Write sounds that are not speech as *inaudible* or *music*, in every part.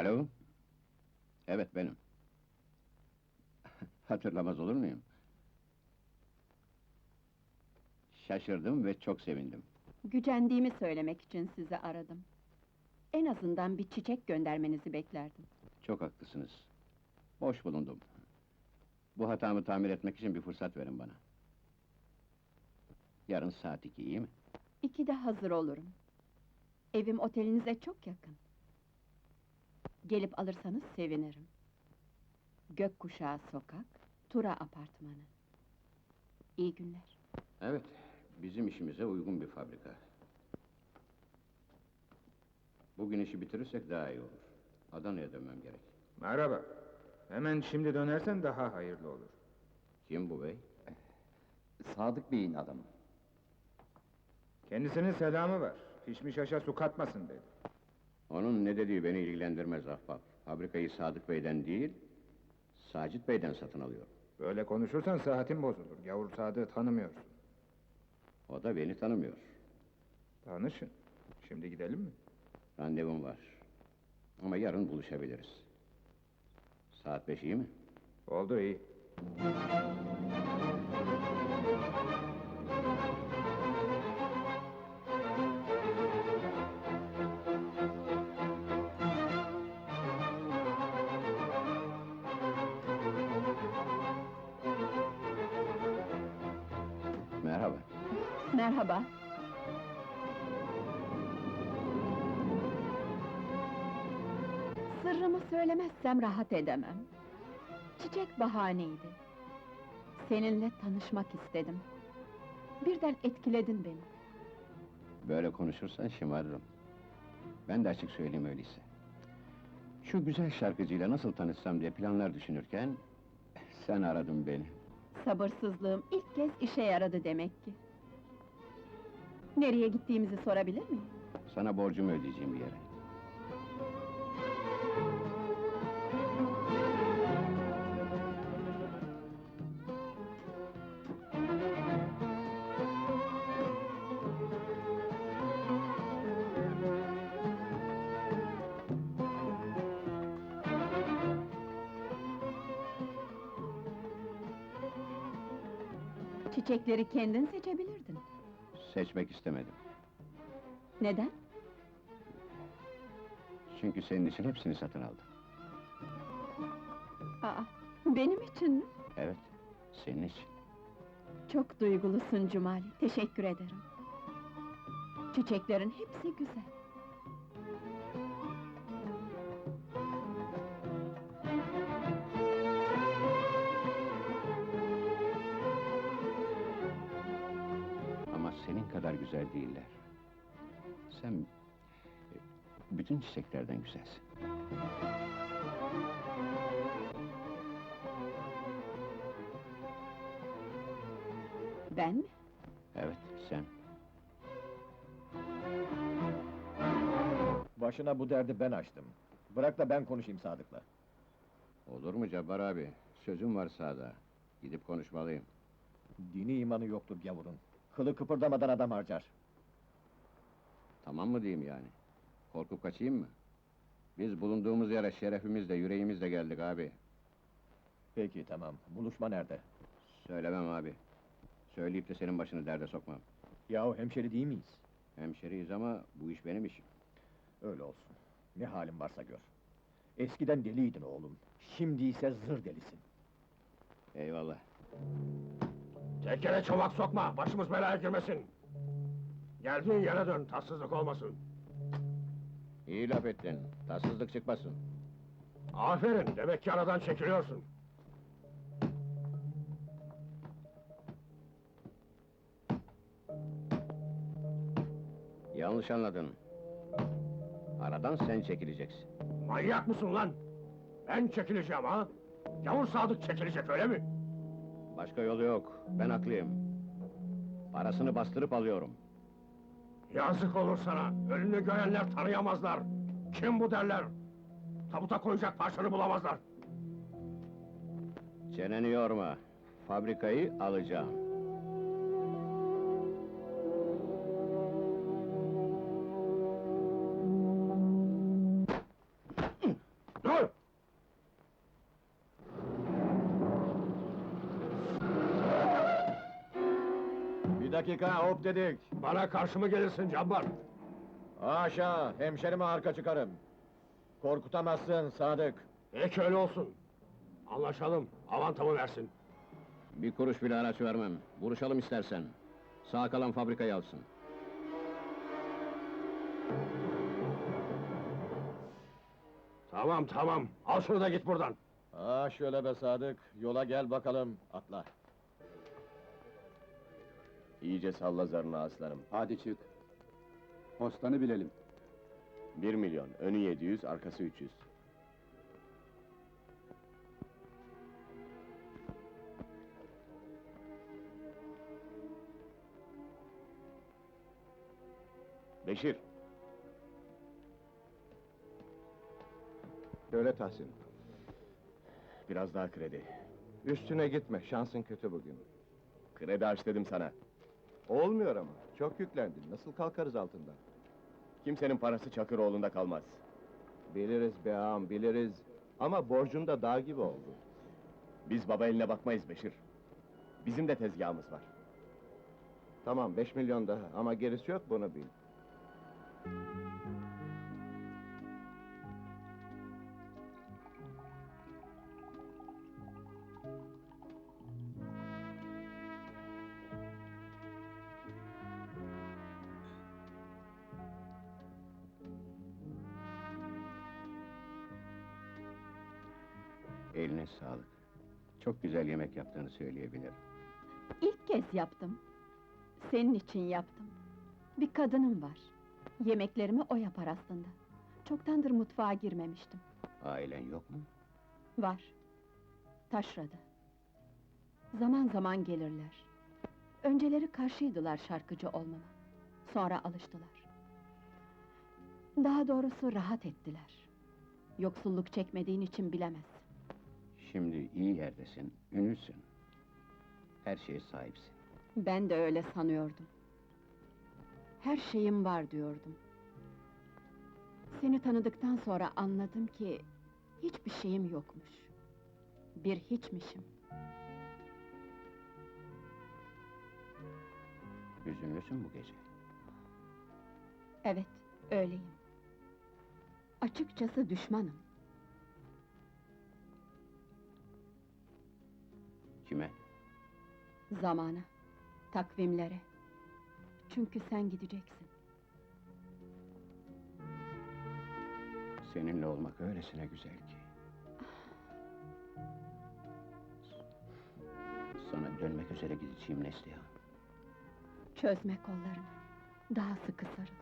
Alo? Evet benim. *laughs* Hatırlamaz olur muyum? Şaşırdım ve çok sevindim. Gücendiğimi söylemek için sizi aradım. En azından bir çiçek göndermenizi beklerdim. Çok haklısınız. Boş bulundum. Bu hatamı tamir etmek için bir fırsat verin bana. Yarın saat iki, iyi mi? İkide hazır olurum. Evim otelinize çok yakın. Gelip alırsanız sevinirim. Gökkuşağı sokak, Tura apartmanı. İyi günler. Evet, bizim işimize uygun bir fabrika. Bugün işi bitirirsek daha iyi olur. Adana'ya dönmem gerek. Merhaba. Hemen şimdi dönersen daha hayırlı olur. Kim bu bey? Sadık Bey'in adamı. Kendisinin selamı var. Pişmiş aşa su katmasın dedi. Onun ne dediği beni ilgilendirmez ahbap. Fabrikayı Sadık Bey'den değil, Sacit Bey'den satın alıyorum. Böyle konuşursan saatin bozulur. Gavur Sadık'ı tanımıyorsun. O da beni tanımıyor. Tanışın. Şimdi gidelim mi? Randevum var. Ama yarın buluşabiliriz. Saat beş iyi mi? Oldu iyi. Merhaba. Sırrımı söylemezsem rahat edemem. Çiçek bahaneydi. Seninle tanışmak istedim. Birden etkiledin beni. Böyle konuşursan şımarırım. Ben de açık söyleyeyim öyleyse. Şu güzel şarkıcıyla nasıl tanışsam diye planlar düşünürken... *laughs* ...sen aradın beni. Sabırsızlığım ilk kez işe yaradı demek ki. Nereye gittiğimizi sorabilir miyim? Sana borcumu ödeyeceğim bir yere. Çiçekleri kendin seçebilirdin. Seçmek istemedim. Neden? Çünkü senin için hepsini satın aldım. Aa, benim için mi? Evet, senin için. Çok duygulusun Cumali, teşekkür ederim. Çiçeklerin hepsi güzel. Kadar güzel değiller. Sen... e, ...bütün çiçeklerden güzelsin. Ben mi? Evet, sen. Başına bu derdi ben açtım. Bırak da ben konuşayım Sadık'la. Olur mu Cabbar abi? Sözüm var sağda. Gidip konuşmalıyım. Dini imanı yoktur gavurun. Kılı kıpırdamadan adam harcar. Tamam mı diyeyim yani? Korkup kaçayım mı? Biz bulunduğumuz yere şerefimizle, yüreğimizle geldik abi. Peki tamam. Buluşma nerede? Söylemem abi. Söyleyip de senin başını derde sokmam. Yahu hemşeri değil miyiz? Hemşeriyiz ama bu iş benim işim. Öyle olsun. Ne halin varsa gör. Eskiden deliydin oğlum. Şimdi ise zır delisin. Eyvallah. Tekere çolak sokma, başımız belaya girmesin. Geldiğin yere dön, tatsızlık olmasın. İyi laf ettin. Tatsızlık çıkmasın. Aferin, demek ki aradan çekiliyorsun. Yanlış anladın. Aradan sen çekileceksin. Manyak mısın lan? Ben çekileceğim ha? Yavur Sadık çekilecek öyle mi? Başka yolu yok. Ben haklıyım. Parasını bastırıp alıyorum. Yazık olur sana, ölünü görenler tanıyamazlar. Kim bu derler? Tabuta koyacak parçanı bulamazlar. Çeneni yorma. Fabrikayı alacağım. Dakika, hop dedik! Bana karşı mı gelirsin Cabbar? Haşa, hemşerime arka çıkarım! Korkutamazsın Sadık! Peki öyle olsun. Anlaşalım, avantamı versin. Bir kuruş bile araç vermem. Vuruşalım istersen. Sağ kalan fabrikayı alsın. Tamam tamam, al şunu da git buradan. Ha şöyle be Sadık, yola gel bakalım, atla! İyice salla zarını aslanım. Hadi çık. Postanı bilelim. Bir milyon, önü 700, arkası 300. Beşir, Söyle Tahsin. biraz daha kredi. Üstüne gitme, şansın kötü bugün. Kredi aç dedim sana. Olmuyor ama, çok yüklendin. Nasıl kalkarız altından? Kimsenin parası Çakıroğlu'nda kalmaz. Biliriz be ağam, biliriz. Ama borcun da dağ gibi oldu. Biz baba eline bakmayız Beşir. Bizim de tezgahımız var. Tamam, beş milyon daha ama gerisi yok bunu bil. Sağlık. Çok güzel yemek yaptığını söyleyebilirim. İlk kez yaptım. Senin için yaptım. Bir kadınım var. Yemeklerimi o yapar aslında. Çoktandır mutfağa girmemiştim. Ailen yok mu? Var. Taşrada. Zaman zaman gelirler. Önceleri karşıydılar şarkıcı olmama. Sonra alıştılar. Daha doğrusu rahat ettiler. Yoksulluk çekmediğin için bilemez. Şimdi iyi yerdesin, ünlüsün. Her şeye sahipsin. Ben de öyle sanıyordum. Her şeyim var diyordum. Seni tanıdıktan sonra anladım ki hiçbir şeyim yokmuş. Bir hiçmişim. Hüzünlüsün bu gece. Evet, öyleyim. Açıkçası düşmanım. Kime? Zamana, takvimlere. Çünkü sen gideceksin. Seninle olmak öylesine güzel ki. Sana dönmek üzere gideceğim Neslihan. Çözme kollarını. Daha sıkı sarıl.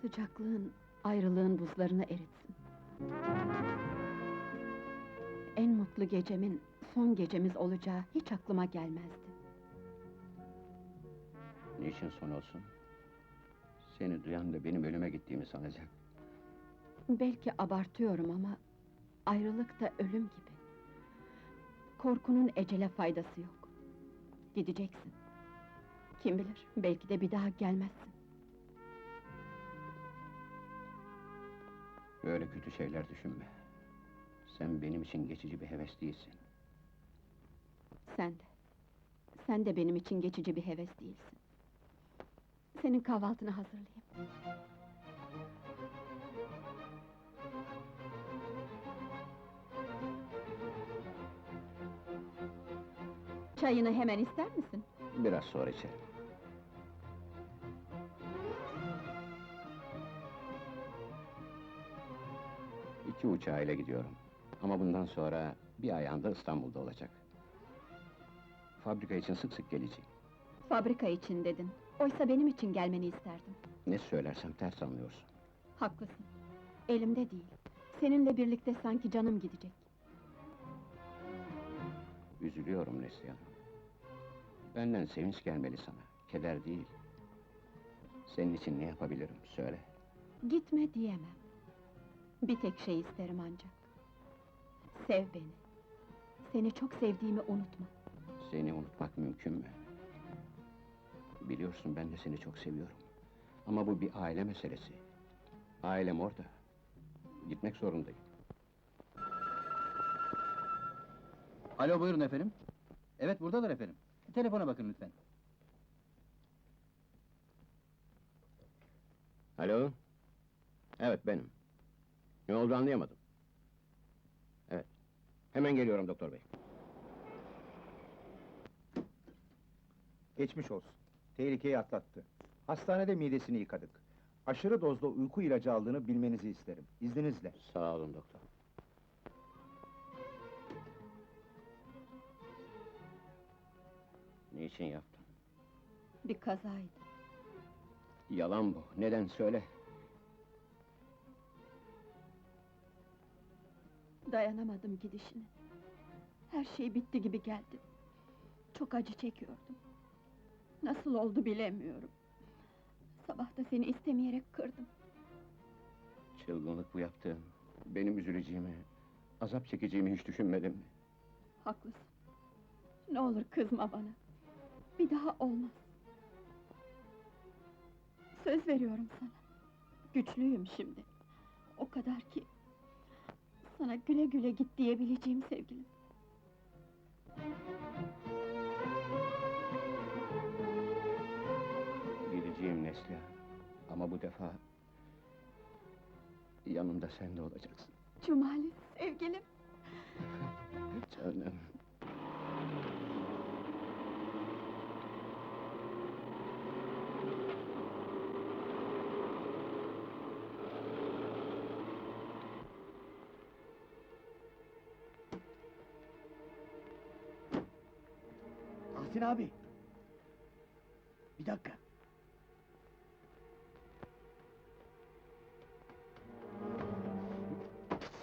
Sıcaklığın, ayrılığın buzlarını eritsin. En mutlu gecemin son gecemiz olacağı hiç aklıma gelmezdi. Niçin son olsun? Seni duyan da benim ölüme gittiğimi sanacak. Belki abartıyorum ama ayrılık da ölüm gibi. Korkunun ecele faydası yok. Gideceksin. Kim bilir, belki de bir daha gelmezsin. Böyle kötü şeyler düşünme. Sen benim için geçici bir heves değilsin. Sen de. Sen de benim için geçici bir heves değilsin. Senin kahvaltını hazırlayayım. Çayını hemen ister misin? Biraz sonra içerim. İki uçağıyla gidiyorum. Ama bundan sonra bir ayağında İstanbul'da olacak. Fabrika için sık sık geleceğim. Fabrika için dedin. Oysa benim için gelmeni isterdim. Ne söylersem ters anlıyorsun. Haklısın. Elimde değil. Seninle birlikte sanki canım gidecek. Üzülüyorum Neslihan. Benden sevinç gelmeli sana, keder değil. Senin için ne yapabilirim, söyle. Gitme diyemem. Bir tek şey isterim ancak. Sev beni. Seni çok sevdiğimi unutma. Seni unutmak mümkün mü? Biliyorsun ben de seni çok seviyorum. Ama bu bir aile meselesi. Ailem orada. Gitmek zorundayım. Alo buyurun efendim. Evet buradalar efendim. Telefona bakın lütfen. Alo? Evet benim. Ne oldu anlayamadım. Hemen geliyorum doktor bey. Geçmiş olsun. Tehlikeyi atlattı. Hastanede midesini yıkadık. Aşırı dozda uyku ilacı aldığını bilmenizi isterim. İzninizle. Sağ olun doktor. Niçin yaptın? Bir kazaydı. Yalan bu. Neden söyle? Dayanamadım gidişine. Her şey bitti gibi geldi. Çok acı çekiyordum. Nasıl oldu bilemiyorum. Sabah da seni istemeyerek kırdım. Çılgınlık bu yaptığım. Benim üzüleceğimi, azap çekeceğimi hiç düşünmedim mi? Haklısın. Ne olur kızma bana. Bir daha olmaz. Söz veriyorum sana. Güçlüyüm şimdi. O kadar ki... ...sana güle güle git diyebileceğim sevgilim. Gideceğim Neslihan. Ama bu defa... ...yanımda sen de olacaksın. Cumali, sevgilim. Canım. Tahsin abi! Bir dakika.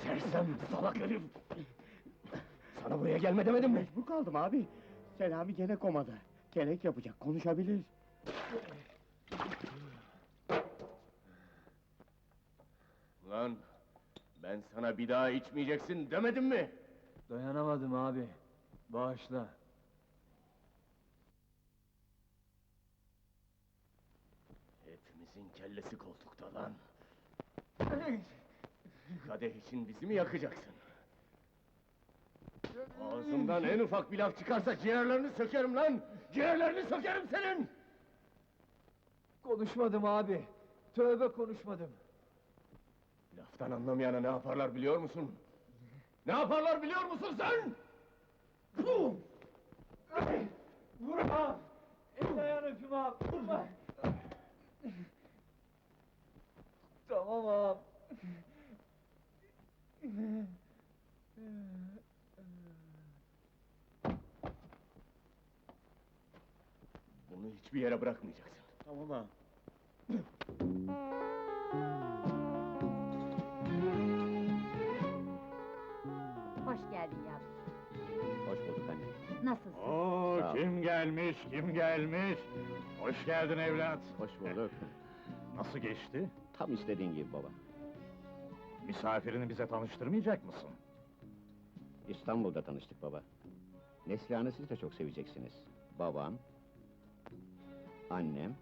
Sersem salak herif! Sana buraya gelme demedim mi? Mecbur kaldım abi. Selami gene komada. Kelek yapacak, konuşabilir. Lan, ben sana bir daha içmeyeceksin demedim mi? Dayanamadım abi. Bağışla. Kellesi koltukta lan! Kadeh için bizi mi yakacaksın? Ağzımdan en ufak bir laf çıkarsa ciğerlerini sökerim lan! Ciğerlerini sökerim senin! Konuşmadım abi. Tövbe konuşmadım. Laftan anlamayana ne yaparlar biliyor musun? Ne yaparlar biliyor musun sen? Vurma! El ayağını öpüm abi. Vurma! Tamam ağam. Bunu hiçbir yere bırakmayacaksın. Tamam ağam. Hoş geldin yavrum. Hoş bulduk anne. Nasılsın? Oo, Sağ ol. kim gelmiş, kim gelmiş? Hoş geldin evlat. Hoş bulduk. Nasıl geçti? Tam istediğin gibi baba. Misafirini bize tanıştırmayacak mısın? İstanbul'da tanıştık baba. Neslihan'ı siz de çok seveceksiniz. Babam, annem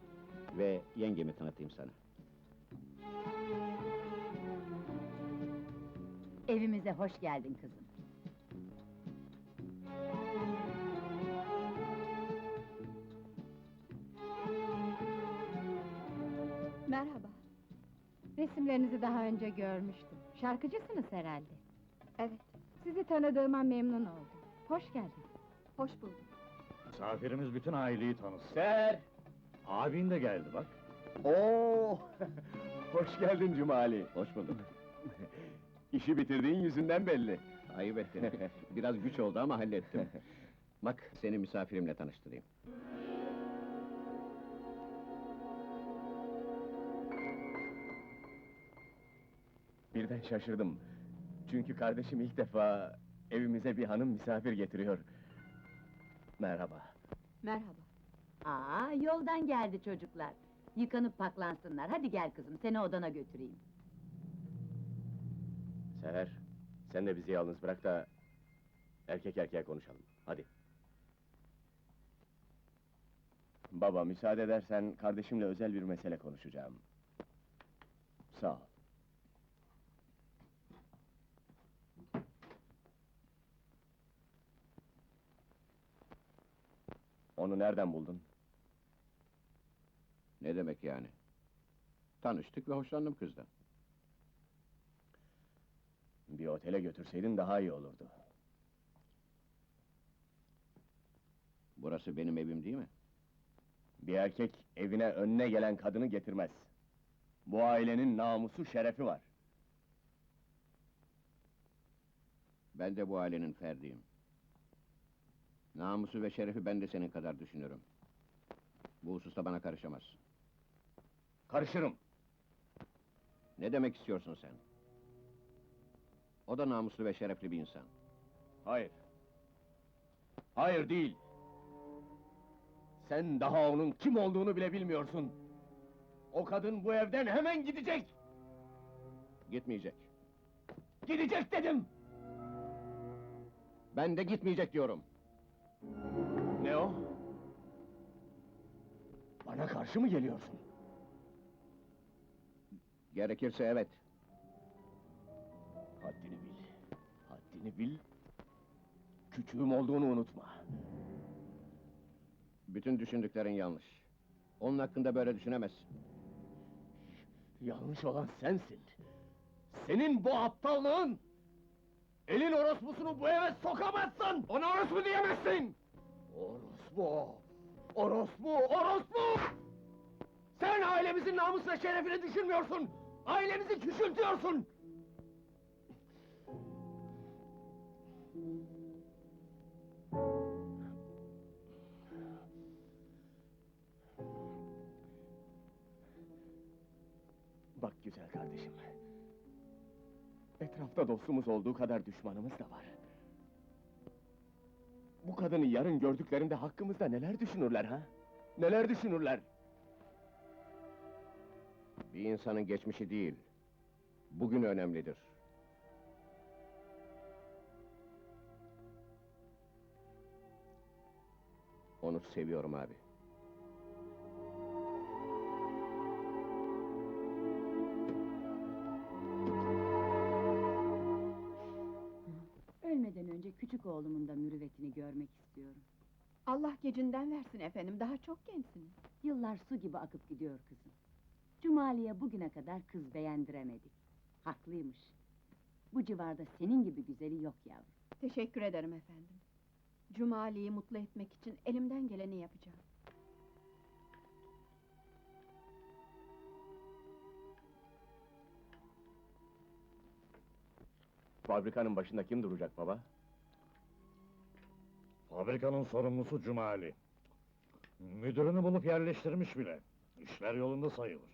ve yengemi tanıtayım sana. Evimize hoş geldin kızım. Merhaba. Resimlerinizi daha önce görmüştüm. Şarkıcısınız herhalde. Evet, Sizi tanıdığıma memnun oldum. Hoş geldiniz. hoş bulduk. Misafirimiz bütün aileyi tanısın. Ser! Abin de geldi bak. Oo! *laughs* Hoş geldin Cumali. Hoş bulduk. *laughs* İşi bitirdiğin yüzünden belli. Ayıp ettin. Biraz güç oldu ama hallettim. *laughs* Bak, seni misafirimle tanıştırayım. Birden şaşırdım. Çünkü kardeşim ilk defa evimize bir hanım misafir getiriyor. Merhaba. Merhaba. Aa, yoldan geldi çocuklar. Yıkanıp paklansınlar. Hadi gel kızım, seni odana götüreyim. Seher, sen de bizi yalnız bırak da erkek erkeğe konuşalım. Hadi. Baba, müsaade edersen kardeşimle özel bir mesele konuşacağım. Sağ ol. Onu nereden buldun? Ne demek yani? Tanıştık ve hoşlandım kızdan. Bir otele götürseydin daha iyi olurdu. Burası benim evim değil mi? Bir erkek evine önüne gelen kadını getirmez. Bu ailenin namusu, şerefi var. Ben de bu ailenin ferdiyim. Namusu ve şerefi ben de senin kadar düşünüyorum. Bu hususta bana karışamazsın. Karışırım. Ne demek istiyorsun sen? O da namuslu ve şerefli bir insan. Hayır. Hayır değil. Sen daha onun kim olduğunu bile bilmiyorsun. O kadın bu evden hemen gidecek. Gitmeyecek. Gidecek dedim. Ben de gitmeyecek diyorum. Ne o? Bana karşı mı geliyorsun? Gerekirse evet. Haddini bil. Haddini bil. Küçüğüm olduğunu unutma. Bütün düşündüklerin yanlış. Onun hakkında böyle düşünemezsin. Yanlış olan sensin. Senin bu aptallığın! Elin orospusunu bu eve sokamazsın! Ona orospu diyemezsin! Orospu! Orospu! Orospu! Sen ailemizin namus ve şerefini düşünmüyorsun! Ailemizi küçültüyorsun! Bak güzel kardeşim. Etrafta dostumuz olduğu kadar düşmanımız da var. Bu kadını yarın gördüklerinde hakkımızda neler düşünürler ha? Neler düşünürler? Bir insanın geçmişi değil, bugün önemlidir. Onu seviyorum abi. Küçük oğlumun da mürüvvetini görmek istiyorum. Allah gecinden versin efendim, daha çok gençsiniz. Yıllar su gibi akıp gidiyor kızım. Cumali'ye bugüne kadar kız beğendiremedik. Haklıymış. Bu civarda senin gibi güzeli yok yavrum. Teşekkür ederim efendim. Cumali'yi mutlu etmek için elimden geleni yapacağım. Fabrikanın başında kim duracak baba? Fabrikanın sorumlusu Cumali. Müdürünü bulup yerleştirmiş bile. İşler yolunda sayılır.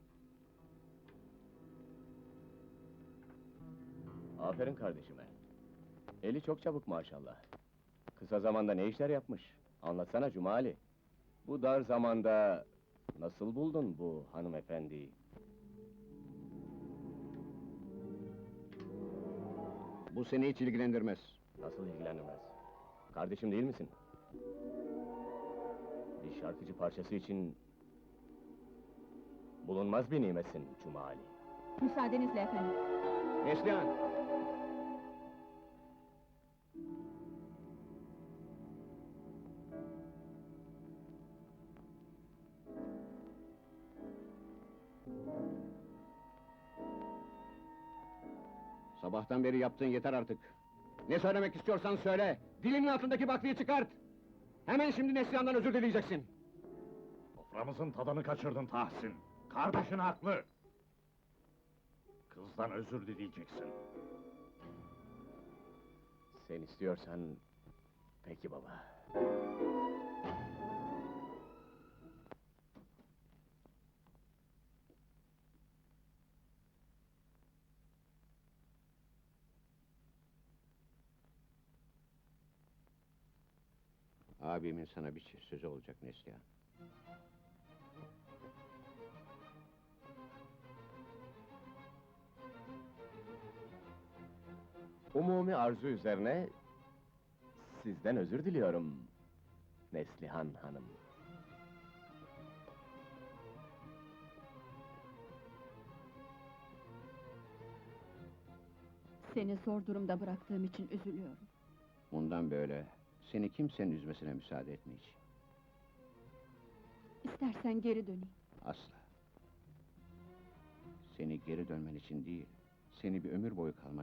Aferin kardeşime. Eli çok çabuk maşallah. Kısa zamanda ne işler yapmış? Anlatsana Cumali. Bu dar zamanda nasıl buldun bu hanımefendiyi? Bu seni hiç ilgilendirmez. Nasıl ilgilenmez? Kardeşim değil misin? Bir şarkıcı parçası için bulunmaz bir nimetsin Cumali. Müsaadenizle efendim. Neslihan! Sabahtan beri yaptığın yeter artık. Ne söylemek istiyorsan söyle. Dilinin altındaki baklıyı çıkart. Hemen şimdi Neslihan'dan özür dileyeceksin. Soframızın tadını kaçırdın Tahsin. Kardeşin haklı. Kızdan özür dileyeceksin. Sen istiyorsan... Peki baba. Abimin sana bir çift sözü olacak Neslihan. Umumi arzu üzerine... Sizden özür diliyorum. Neslihan Hanım. Seni zor durumda bıraktığım için üzülüyorum. Bundan böyle seni kimsenin üzmesine müsaade etmeyeceğim. İstersen geri döneyim. Asla. Seni geri dönmen için değil, seni bir ömür boyu kalman